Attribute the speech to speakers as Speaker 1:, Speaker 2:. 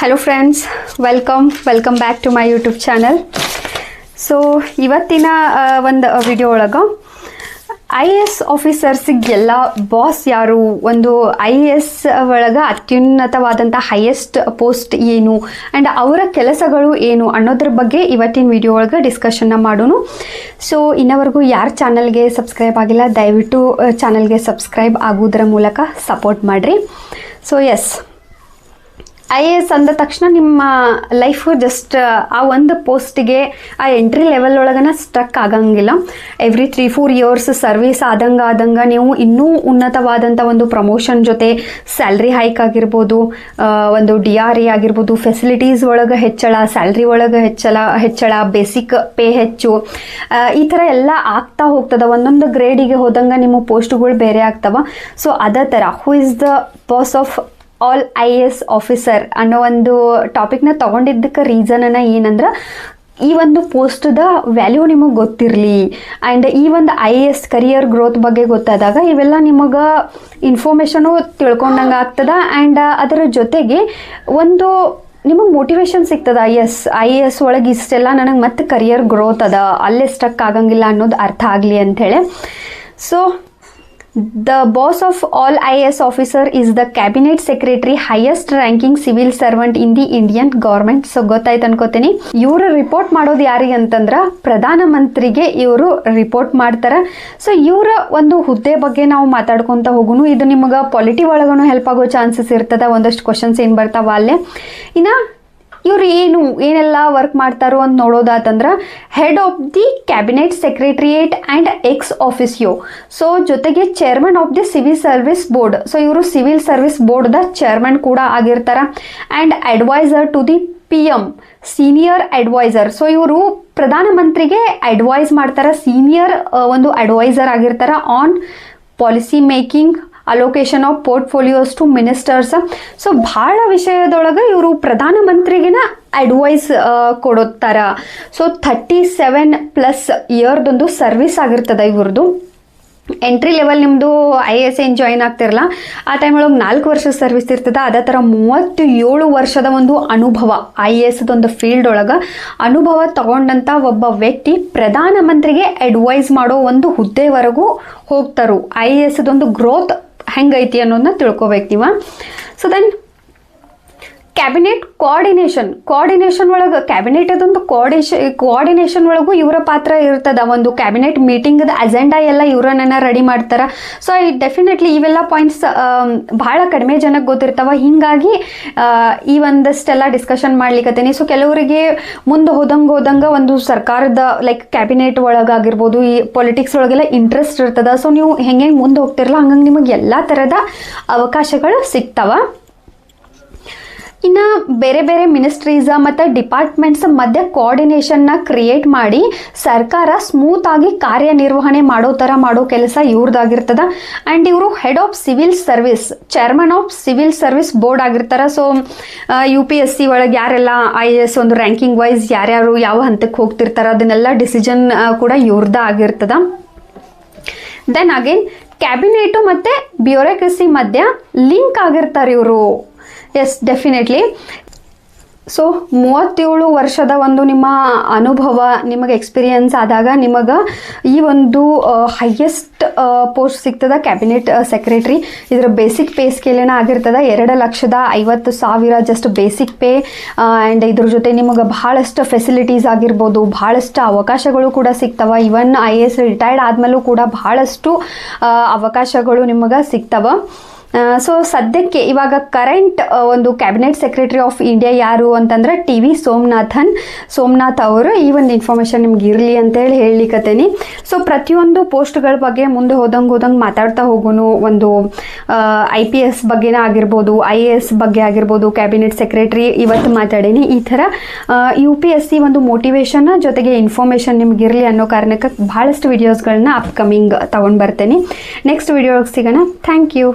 Speaker 1: Hello friends welcome welcome back to my YouTube channel so ಇವತ್ತಿನ ಒಂದು video ಒಳಗೆ I A S ಆಫೀಸರ್ಸಿಗೆಲ್ಲ boss ಯಾರು? ಒಂದು ಐ ಎ ಎಸ್ ಒಳಗೆ ಅತ್ಯುನ್ನತವಾದಂಥ ಹೈಯೆಸ್ಟ್ ಪೋಸ್ಟ್ ಏನು? ಆ್ಯಂಡ್ ಅವರ ಕೆಲಸಗಳು ಏನು? ಅನ್ನೋದ್ರ ಬಗ್ಗೆ ಇವತ್ತಿನ ವಿಡಿಯೋ ಒಳಗೆ ಡಿಸ್ಕಷನ್ನ ಮಾಡೋಣ. ಸೊ ಇನ್ನವರೆಗೂ ಯಾರು ಚಾನಲ್ಗೆ ಸಬ್ಸ್ಕ್ರೈಬ್ ಆಗಿಲ್ಲ, ದಯವಿಟ್ಟು ಚಾನಲ್ಗೆ ಸಬ್ಸ್ಕ್ರೈಬ್ ಆಗೋದ್ರ ಮೂಲಕ ಸಪೋರ್ಟ್ ಮಾಡಿರಿ. So S I A S ಅಂದ ತಕ್ಷಣ ನಿಮ್ಮ ಲೈಫು ಜಸ್ಟ್ ಆ ಒಂದು ಪೋಸ್ಟಿಗೆ ಆ ಎಂಟ್ರಿ ಲೆವೆಲ್ ಒಳಗನ ಸ್ಟ್ರಕ್ ಆಗಂಗಿಲ್ಲ. Every three four years service ಆದಂಗೆ ಆದಂಗೆ ನೀವು ಇನ್ನೂ ಉನ್ನತವಾದಂಥ ಒಂದು ಪ್ರಮೋಷನ್ ಜೊತೆ ಸ್ಯಾಲ್ರಿ ಹೈಕ್ ಆಗಿರ್ಬೋದು ಒಂದು ಡಿ ಆರ್ ಎ ಆಗಿರ್ಬೋದು ಫೆಸಿಲಿಟೀಸ್ ಒಳಗೆ ಹೆಚ್ಚಳ ಸ್ಯಾಲ್ರಿ ಒಳಗೆ ಹೆಚ್ಚಳ ಹೆಚ್ಚಳ ಬೇಸಿಕ್ ಪೇ ಹೆಚ್ಚು ಈ ಥರ ಎಲ್ಲ ಆಗ್ತಾ ಹೋಗ್ತದ. ಒಂದೊಂದು ಗ್ರೇಡಿಗೆ ಹೋದಂಗೆ ನಿಮ್ಮ ಪೋಸ್ಟ್ಗಳು ಬೇರೆ ಆಗ್ತವ. ಸೊ ಅದೇ ಥರ who is the boss of all I S officer ಅನ್ನೋ ಒಂದು ಟಾಪಿಕ್ನ ತೊಗೊಂಡಿದ್ದಕ್ಕೆ ರೀಸನನ್ನು ಏನಂದ್ರೆ, ಈ ಒಂದು ಪೋಸ್ಟ್ದ ವ್ಯಾಲ್ಯೂ ನಿಮಗೆ ಗೊತ್ತಿರಲಿ. ಆ್ಯಂಡ್ ಈ ಒಂದು I A S career growth ಬಗ್ಗೆ ಗೊತ್ತಾದಾಗ ಇವೆಲ್ಲ ನಿಮಗೆ ಇನ್ಫಾರ್ಮೇಷನು ತಿಳ್ಕೊಂಡಂಗೆ ಆಗ್ತದ. ಆ್ಯಂಡ್ ಅದರ ಜೊತೆಗೆ ಒಂದು ನಿಮಗೆ ಮೋಟಿವೇಶನ್ ಸಿಗ್ತದ. ಎಸ್ ಐ ಎ ಎಸ್ ಒಳಗೆ ಇಷ್ಟೆಲ್ಲ ನನಗೆ ಮತ್ತೆ ಕರಿಯರ್ ಗ್ರೋತ್ ಅದ. ಅಲ್ಲೇ ಸ್ಟಕ್ ಆಗಂಗಿಲ್ಲ ಅನ್ನೋದು ಅರ್ಥ ಆಗಲಿ ಅಂಥೇಳಿ so The boss of all IAS officer is the cabinet secretary, highest ranking civil servant in the Indian government. So ಗೊತ್ತಾಯ್ತು ಅನ್ಕೋತೀನಿ. ಇವರು ರಿಪೋರ್ಟ್ ಮಾಡೋದು ಯಾರಿಗೆ ಅಂತಂದ್ರ ಪ್ರಧಾನ ಮಂತ್ರಿಗೆ ಇವರು ರಿಪೋರ್ಟ್ ಮಾಡ್ತಾರ. ಸೊ ಇವರ ಒಂದು ಹುದ್ದೆ ಬಗ್ಗೆ ನಾವು ಮಾತಾಡ್ಕೊಂತ ಹೋಗುನು. ಇದು ನಿಮಗೆ ಪಾಲಿಟಿ ಒಳಗೂ ಹೆಲ್ಪ್ ಆಗೋ ಚಾನ್ಸಸ್ ಇರ್ತದ. ಒಂದಷ್ಟು ಕ್ವಶನ್ಸ್ ಏನು ಬರ್ತಾವ ಅಲ್ಲೇ. ಇನ್ನ ಇವ್ರು ಏನು, ಏನೆಲ್ಲ ವರ್ಕ್ ಮಾಡ್ತಾರೋ ಅಂತ ನೋಡೋದಾತಂದ್ರೆ head of the cabinet secretariat and ex officio so ಜೊತೆಗೆ chairman of the civil service board so ಇವರು ಸಿವಿಲ್ ಸರ್ವಿಸ್ ಬೋರ್ಡ್ದ ಚೇರ್ಮನ್ ಕೂಡ ಆಗಿರ್ತಾರ. And adviser to the P M senior adviser so ಇವರು ಪ್ರಧಾನಮಂತ್ರಿಗೆ ಅಡ್ವೈಸ್ ಮಾಡ್ತಾರೆ. ಸೀನಿಯರ್ ಒಂದು ಅಡ್ವೈಸರ್ ಆಗಿರ್ತಾರ on policy making allocation of portfolios to ministers so ಭಾಳ ವಿಷಯದೊಳಗೆ ಇವರು ಪ್ರಧಾನಮಂತ್ರಿಗಿನ ಅಡ್ವೈಸ್ ಕೊಡುತ್ತಾರ. ಸೊ ಥರ್ಟಿ ಸೆವೆನ್ ಪ್ಲಸ್ ಇಯರ್ದೊಂದು ಸರ್ವಿಸ್ ಆಗಿರ್ತದೆ ಇವ್ರದ್ದು ಎಂಟ್ರಿ ಲೆವೆಲ್ ನಿಮ್ಮದು ಐ ಎಸ್ ಏನು ಜಾಯಿನ್ ಆಗ್ತಿರಲ್ಲ ಆ ಟೈಮ್ ಒಳಗೆ ನಾಲ್ಕು ವರ್ಷ ಸರ್ವಿಸ್ ಇರ್ತದೆ. ಅದೇ ಥರ ಮೂವತ್ತು ಏಳು ವರ್ಷದ ಒಂದು ಅನುಭವ ಐ ಎ ಎಸ್ ಒಂದು ಫೀಲ್ಡ್ ಒಳಗೆ. ಅನುಭವ ತಗೊಂಡಂಥ ಒಬ್ಬ ವ್ಯಕ್ತಿ ಪ್ರಧಾನಮಂತ್ರಿಗೆ ಅಡ್ವೈಸ್ ಮಾಡೋ ಒಂದು ಹುದ್ದೆವರೆಗೂ ಹೋಗ್ತಾರು. ಐ ಎ ಎಸ್ ಒಂದು ಗ್ರೋತ್ ಹೆಂಗೈತಿ ಅನ್ನೋದನ್ನ ತಿಳ್ಕೊಬೇಕು ನೀವು. So then cabinet coordination coordination ಒಳಗೆ ಕ್ಯಾಬಿನೆಟ್ ಅದೊಂದು ಕೋಆರ್ಡಿನೇಷನ್ ಕೋಆರ್ಡಿನೇಷನ್ ಒಳಗೂ ಇವರ ಪಾತ್ರ ಇರ್ತದ. ಒಂದು ಕ್ಯಾಬಿನೆಟ್ ಮೀಟಿಂಗ್ದ ಅಜೆಂಡಾ ಎಲ್ಲ ಇವರನ್ನ ರೆಡಿ ಮಾಡ್ತಾರೆ. ಸೊ ಈ ಡೆಫಿನೆಟ್ಲಿ ಇವೆಲ್ಲ ಪಾಯಿಂಟ್ಸ್ ಭಾಳ ಕಡಿಮೆ ಜನಕ್ಕೆ ಗೊತ್ತಿರ್ತಾವ. ಹಿಂಗಾಗಿ ಈ ಒಂದಷ್ಟೆಲ್ಲ ಡಿಸ್ಕಷನ್ ಮಾಡ್ಲಿಕ್ಕತ್ತೀನಿ ಸೊ ಕೆಲವರಿಗೆ ಮುಂದೆ ಹೋದಂಗೆ ಹೋದಂಗೆ ಒಂದು ಸರ್ಕಾರದ ಲೈಕ್ ಕ್ಯಾಬಿನೆಟ್ ಒಳಗಾಗಿರ್ಬೋದು, ಈ ಪೊಲಿಟಿಕ್ಸ್ ಒಳಗೆಲ್ಲ ಇಂಟ್ರೆಸ್ಟ್ ಇರ್ತದ. ಸೊ ನೀವು ಹೆಂಗೆ ಹೆಂಗೆ ಮುಂದೆ ಹೋಗ್ತಿರಲ್ಲ ಹಂಗಂಗೆ ನಿಮಗೆ ಎಲ್ಲ ಥರದ ಅವಕಾಶಗಳು ಸಿಗ್ತಾವ. ಇನ್ನು ಬೇರೆ ಬೇರೆ ಮಿನಿಸ್ಟ್ರೀಸ್ ಮತ್ತು ಡಿಪಾರ್ಟ್ಮೆಂಟ್ಸ್ ಮಧ್ಯೆ ನ ಕ್ರಿಯೇಟ್ ಮಾಡಿ ಸರ್ಕಾರ ಸ್ಮೂತ್ ಆಗಿ ಕಾರ್ಯನಿರ್ವಹಣೆ ಮಾಡೋ ಥರ ಮಾಡೋ ಕೆಲಸ ಇವ್ರದ್ದಾಗಿರ್ತದ ಆ್ಯಂಡ್ ಇವರು head of civil service chairman of civil service board ಆಗಿರ್ತಾರೆ. So U P S C ಒಳಗೆ ಯಾರೆಲ್ಲ ಐ ಎ ಎಸ್ ಒಂದು ರ್ಯಾಂಕಿಂಗ್ ವೈಸ್ ಯಾರ್ಯಾರು ಯಾವ ಹಂತಕ್ಕೆ ಹೋಗ್ತಿರ್ತಾರೆ, ಅದನ್ನೆಲ್ಲ ಡಿಸಿಷನ್ ಕೂಡ ಇವ್ರದ ಆಗಿರ್ತದ. ದೆನ್ ಅಗೇನ್ ಕ್ಯಾಬಿನೆಟು ಮತ್ತು ಬ್ಯೂರೋಕ್ರಸಿ ಮಧ್ಯ ಲಿಂಕ್ ಆಗಿರ್ತಾರೆ ಇವರು. ಎಸ್ ಡೆಫಿನೆಟ್ಲಿ ಸೊ ಮೂವತ್ತೇಳು ವರ್ಷದ ಒಂದು ನಿಮ್ಮ ಅನುಭವ, ನಿಮಗೆ ಎಕ್ಸ್ಪೀರಿಯನ್ಸ್ ಆದಾಗ ನಿಮಗೆ ಈ ಒಂದು ಹೈಯೆಸ್ಟ್ ಪೋಸ್ಟ್ ಸಿಗ್ತದೆ ಕ್ಯಾಬಿನೆಟ್ ಸೆಕ್ರೆಟ್ರಿ ಇದರ ಬೇಸಿಕ್ ಪೇ ಸ್ಕೇಲೇನ ಆಗಿರ್ತದೆ? ಎರಡು ಲಕ್ಷದ ಐವತ್ತು ಸಾವಿರ ಜಸ್ಟ್ ಬೇಸಿಕ್ ಪೇ ಆ್ಯಂಡ್ ಇದ್ರ ಜೊತೆ ನಿಮಗೆ ಭಾಳಷ್ಟು ಫೆಸಿಲಿಟೀಸ್ ಆಗಿರ್ಬೋದು ಭಾಳಷ್ಟು ಅವಕಾಶಗಳು ಕೂಡ ಸಿಗ್ತವೆ. Even I A S retired ಆದಮೇಲೂ ಕೂಡ ಭಾಳಷ್ಟು ಅವಕಾಶಗಳು ನಿಮಗೆ ಸಿಗ್ತವ. ಸೊ ಸದ್ಯಕ್ಕೆ ಇವಾಗ ಕರೆಂಟ್ ಒಂದು ಕ್ಯಾಬಿನೆಟ್ ಸೆಕ್ರೆಟರಿ ಆಫ್ ಇಂಡಿಯಾ ಯಾರು ಅಂತಂದ್ರೆ ಟಿ ವಿ ಸೋಮನಾಥನ್. ಸೋಮನಾಥ್ ಅವರು ಈ ಒಂದು ಇನ್ಫಾರ್ಮೇಶನ್ ನಿಮ್ಗೆ ಇರಲಿ ಅಂತೇಳಿ ಹೇಳಲಿಕ್ಕತ್ತೇನೆ ಸೊ ಪ್ರತಿಯೊಂದು ಪೋಸ್ಟ್ಗಳ ಬಗ್ಗೆ ಮುಂದೆ ಹೋದಂಗೆ ಹೋದಂಗೆ ಮಾತಾಡ್ತಾ ಹೋಗೋನು ಒಂದು ಐ ಪಿ ಎಸ್ ಬಗ್ಗೆನೇ ಆಗಿರ್ಬೋದು ಐ ಎ ಎಸ್ ಬಗ್ಗೆ ಆಗಿರ್ಬೋದು ಕ್ಯಾಬಿನೆಟ್ ಸೆಕ್ರೆಟರಿ ಇವತ್ತು ಮಾತಾಡೇನಿ. ಈ ಥರ ಯು ಪಿ ಎಸ್ ಸಿ ಒಂದು ಮೋಟಿವೇಶನ್ ಜೊತೆಗೆ ಇನ್ಫಾರ್ಮೇಶನ್ ನಿಮ್ಗೆ ಇರಲಿ ಅನ್ನೋ ಕಾರಣಕ್ಕೆ ಭಾಳಷ್ಟು ವಿಡಿಯೋಸ್ಗಳನ್ನ ಅಪ್ಕಮಿಂಗ್ ತೊಗೊಂಡು ಬರ್ತೇನೆ. ನೆಕ್ಸ್ಟ್ ವಿಡಿಯೋಗೆ ಸಿಗೋಣ. Thank you